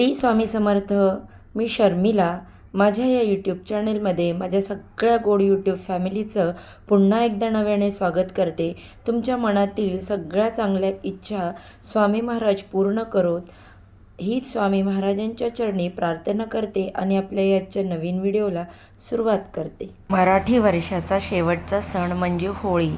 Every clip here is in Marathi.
टी स्वामी समर्थ मी शर्मिला. माझ्या या यूट्यूब चॅनेलमध्ये माझ्या सगळ्या गोड यूट्यूब फॅमिलीचं पुन्हा एकदा नव्याने स्वागत करते. तुमच्या मनातील सगळ्या चांगल्या इच्छा स्वामी महाराज पूर्ण करोत. हीच स्वामी महाराजांच्या चरणी प्रार्थना करते आणि आपल्या याच्या नवीन व्हिडिओला सुरुवात करते. मराठी वर्षाचा शेवटचा सण म्हणजे होळी.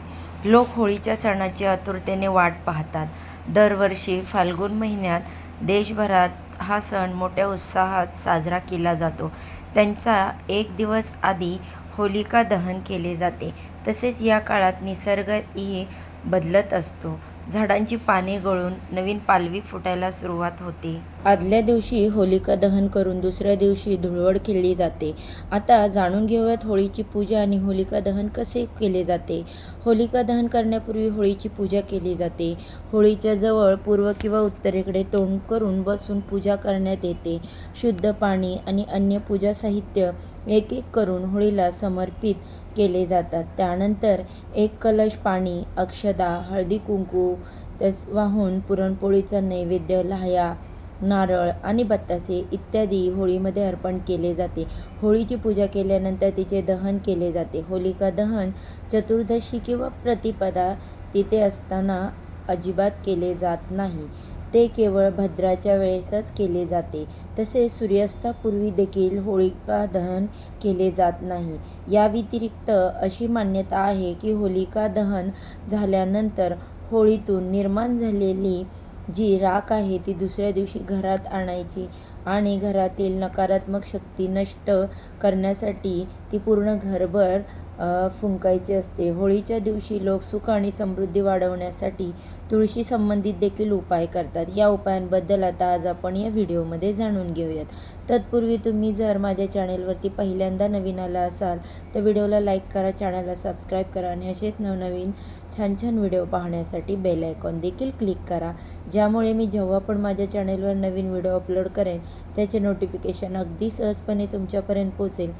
लोक होळीच्या सणाची आतुरतेने वाट पाहतात. दरवर्षी फाल्गुन महिन्यात देशभरात हा सण मोठ्या उत्साहात साजरा केला जातो. त्यांचा एक दिवस आधी होलिका दहन केले जाते. तसेच या काळात निसर्गही बदलत असतो. झाडांची पाने गळून नवीन पालवी फुटायला सुरुवात होते. आदल्या दिवशी होलिका दहन करून दुसऱ्या दिवशी धुळवड खेळली जाते. आता जाणून घेऊयात होळीची पूजा आणि होलिका दहन कसे केले जाते. होलिका दहन करण्यापूर्वी होळीची पूजा केली जाते. होळीच्या जवळ पूर्व किंवा उत्तरेकडे तोंड करून बसून पूजा करण्यात येते. शुद्ध पाणी आणि अन्य पूजा साहित्य एक एक करून होळीला समर्पित केले जातात. त्यानंतर एक कलश पाणी अक्षदा हळदी कुंकू त्याच वाहून पुरणपोळीचा नैवेद्य लाह्या नारळ आणि बत्तासे इत्यादी होळीमध्ये अर्पण केले जाते. होळीची पूजा केल्यानंतर तिचे दहन केले जाते. होलिका दहन चतुर्दशी किंवा प्रतिपदा तिथे असताना अजिबात केले जात नाही. ते केवळ भद्राच्या वेळेसच केले जाते. तसेच सूर्यास्तापूर्वी देखील होळिका दहन केले जात नाही. या व्यतिरिक्त अशी मान्यता आहे की होलिका दहन झाल्यानंतर होळीतून निर्माण झालेली जी राख आहे ती दुसऱ्या दिवशी घरात आणायची आणि घरातील नकारात्मक शक्ती नष्ट करण्यासाठी ती पूर्ण घरभर फुंकायची असते. होळीच्या दिवशी लोक सुख आणि समृद्धी वाढवण्यासाठी तुळशी संबंधित देखील उपाय करतात. या उपायांबद्दल आता आज आपण या व्हिडिओमध्ये जाणून घेऊयात. तत्पूर्वी तुम्ही जर माझ्या चॅनेलवरती पहिल्यांदा नवीन आला असाल तर व्हिडिओला लाईक करा चॅनलला सबस्क्राईब करा आणि असेच नवनवीन छान छान व्हिडिओ पाहण्यासाठी बेल आयकॉन देखील क्लिक करा. ज्यामुळे मी जेव्हा पण माझ्या चॅनेलवर नवीन व्हिडिओ अपलोड करेन त्याचे नोटिफिकेशन अगदी सहजपणे तुमच्यापर्यंत पोचेल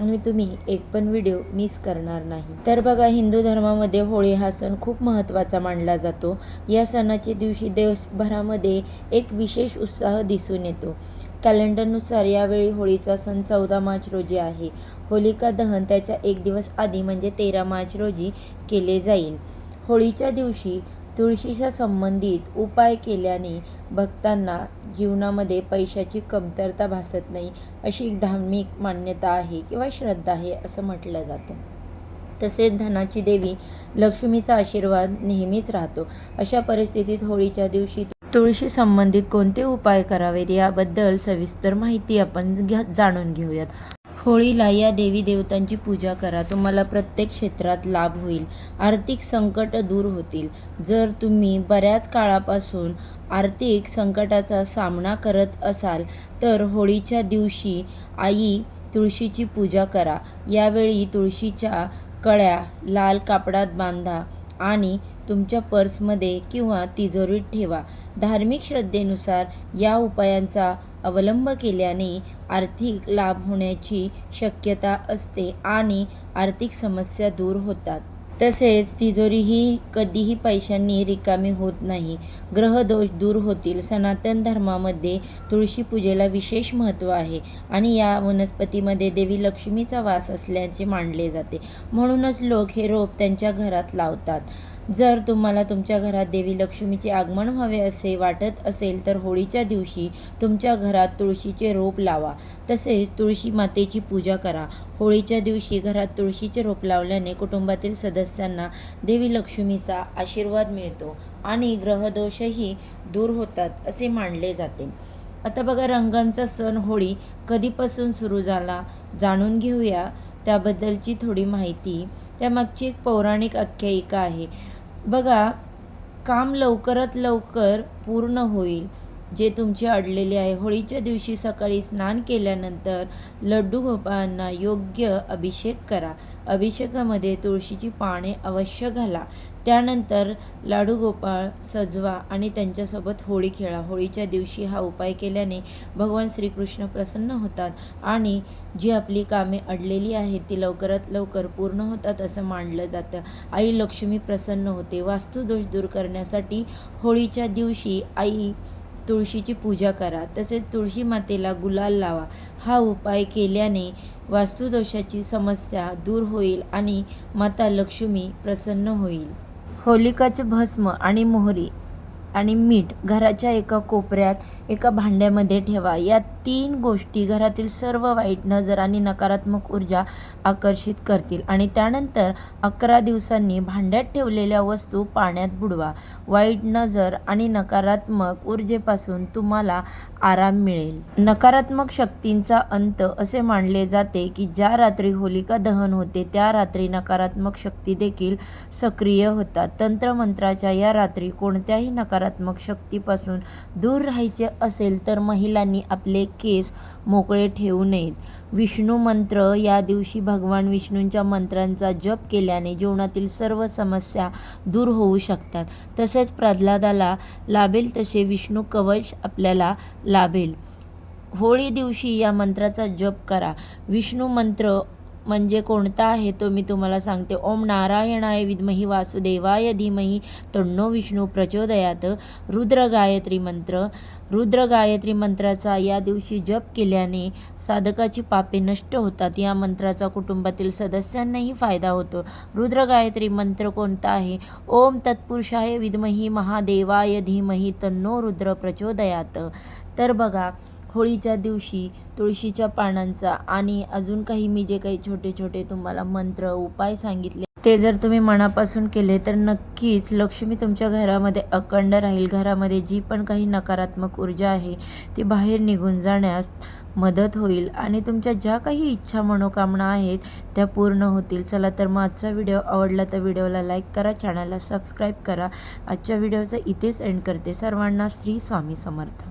आणि तुम्ही एक पण व्हिडिओ मिस करणार नाही. तर बघा हिंदू धर्मामध्ये होळी हा सण खूप महत्त्वाचा मानला जातो. या सणाच्या दिवशी देशभरामध्ये एक विशेष उत्साह दिसून येतो. कॅलेंडरनुसार यावेळी होळीचा सण चौदा मार्च रोजी आहे. होलिका दहन त्याच्या एक दिवस आधी म्हणजे तेरा मार्च रोजी केले जाईल. होळीच्या दिवशी तुळशीच्या संबंधित उपाय केल्याने भक्तांना जीवनामध्ये पैशाची कमतरता भासत नाही अशी एक धार्मिक मान्यता आहे किंवा श्रद्धा आहे असं म्हटलं जातं. तसेच धनाची देवी लक्ष्मीचा आशीर्वाद नेहमीच राहतो. अशा परिस्थितीत होळीच्या दिवशी तुळशी संबंधित कोणते उपाय करावेत याबद्दल सविस्तर माहिती आपण घ्या जाणून घेऊयात. होळीला या देवी देवतांची पूजा करा. तुम्हाला प्रत्येक क्षेत्रात लाभ होईल. आर्थिक संकट दूर होतील. जर तुम्ही बऱ्याच काळापासून आर्थिक संकटाचा सामना करत असाल तर होळीच्या दिवशी आई तुळशीची पूजा करा. यावेळी तुळशीच्या कळ्या लाल कापडात बांधा आणि तुमच्या पर्समध्ये किंवा तिजोरीत ठेवा. धार्मिक श्रद्धेनुसार या उपायांचा अवलंब केल्याने आर्थिक लाभ होण्याची शक्यता असते आणि आर्थिक समस्या दूर होतात. तसेच तिजोरी ही कधीही पैशांनी रिकामी होत नाही. ग्रहदोष दूर होतील. सनातन धर्मामध्ये तुळशी पूजेला विशेष महत्त्व आहे आणि या वनस्पतीमध्ये देवी लक्ष्मीचा वास असल्याचे मानले जाते. म्हणूनच लोक हे रोप त्यांच्या घरात लावतात. जर तुम्हाला तुमच्या घरात देवी लक्ष्मीचे आगमन व्हावे असे वाटत असेल तर होळीच्या दिवशी तुमच्या घरात तुळशीचे रोप लावा. तसेच तुळशी मातेची पूजा करा. होळीच्या दिवशी घरात तुळशीचे रोप लावल्याने कुटुंबातील सदस्यांना देवी लक्ष्मीचा आशीर्वाद मिळतो आणि ग्रहदोषही दूर होतात असे मानले जाते. आता बघा रंगांचा सण होळी कधीपासून सुरू झाला जाणून घेऊया. त्याबद्दलची थोडी माहिती. त्यामागची एक पौराणिक आख्यायिका आहे. बघा काम लवकरात लवकर पूर्ण होईल. जे तुमचे अडलेले आहे होळीच्या दिवशी सकाळी स्नान केल्यानंतर लड्डू गोपाळांना योग्य अभिषेक करा. अभिषेकामध्ये तुळशीची पाने अवश्य घाला. त्यानंतर लाडू गोपाळ सजवा आणि त्यांच्यासोबत होळी खेळा. होळीच्या दिवशी हा उपाय केल्याने भगवान श्रीकृष्ण प्रसन्न होतात आणि जी आपली कामे अडलेली आहेत ती लवकरात लवकर पूर्ण होतात असं मानलं जातं. आई लक्ष्मी प्रसन्न होते. वास्तुदोष दूर करण्यासाठी होळीच्या दिवशी आई तुळशीची पूजा करा. तसेच तुळशी मातेला गुलाल लावा. हा उपाय केल्याने वास्तुदोषाची समस्या दूर होईल आणि माता लक्ष्मी प्रसन्न होईल. होलिकाचे भस्म आणि मोहरी आणि मीठ घराच्या एका कोपऱ्यात एका भांड्यामध्ये ठेवा. या तीन गोष्टी घरातील सर्व वाईट नजर आणि नकारात्मक ऊर्जा आकर्षित करतील. आणि त्यानंतर अकरा दिवसांनी भांड्यात ठेवलेल्या वस्तू पाण्यात बुडवा. वाईट नजर आणि नकारात्मक ऊर्जेपासून तुम्हाला आराम मिळेल. नकारात्मक शक्तींचा अंत असे मानले जाते की ज्या रात्री होलिका दहन होते त्या रात्री नकारात्मक शक्ती देखील सक्रिय होतात. तंत्रमंत्राच्या या रात्री कोणत्याही नकारात्मक शक्तीपासून दूर राहायचे असेल तर महिलांनी आपले केस मोकळे ठेवू नयेत. विष्णू मंत्र या दिवशी भगवान विष्णूंच्या मंत्रांचा जप केल्याने जीवनातील सर्व समस्या दूर होऊ शकतात. तसेच प्रल्हादाला लाभेल तसे विष्णू कवच आपल्याला लाभेल. होळी दिवशी या मंत्राचा जप करा. विष्णू मंत्र म्हणजे कोणता आहे तो मी तुम्हाला सांगते. ओम नारायणाय विद्मही वासुदेवाय धीमही तन्नो विष्णू प्रचोदयात. रुद्र गायत्री मंत्र. रुद्र गायत्री मंत्राचा या दिवशी जप केल्याने साधकाची पापे नष्ट होतात. या मंत्राचा कुटुंबातील सदस्यांनाही फायदा होतो. रुद्र गायत्री मंत्र कोणता आहे? ओम तत्पुरुषाय विद्मही महादेवाय धीमही तन्नो रुद्र प्रचोदयात. तर बघा होळीच्या दिवशी तुळशीच्या पानांचा आणि अजून काही मी जे काही छोटे छोटे तुम्हाला मंत्र उपाय सांगितले ते जर तुम्ही मनापासून केले तर नक्कीच लक्ष्मी तुमच्या घरामध्ये अखंड राहील. घरामध्ये जी पण काही नकारात्मक ऊर्जा आहे ती बाहेर निघून जाण्यास मदत होईल आणि तुमच्या ज्या काही इच्छा मनोकामना आहेत त्या पूर्ण होतील. चला तर मग आजचा व्हिडिओ आवडला तर व्हिडिओला लाईक करा चॅनलला सबस्क्राईब करा. आजच्या व्हिडिओचं इथेच एंड करते. सर्वांना श्री स्वामी समर्थ.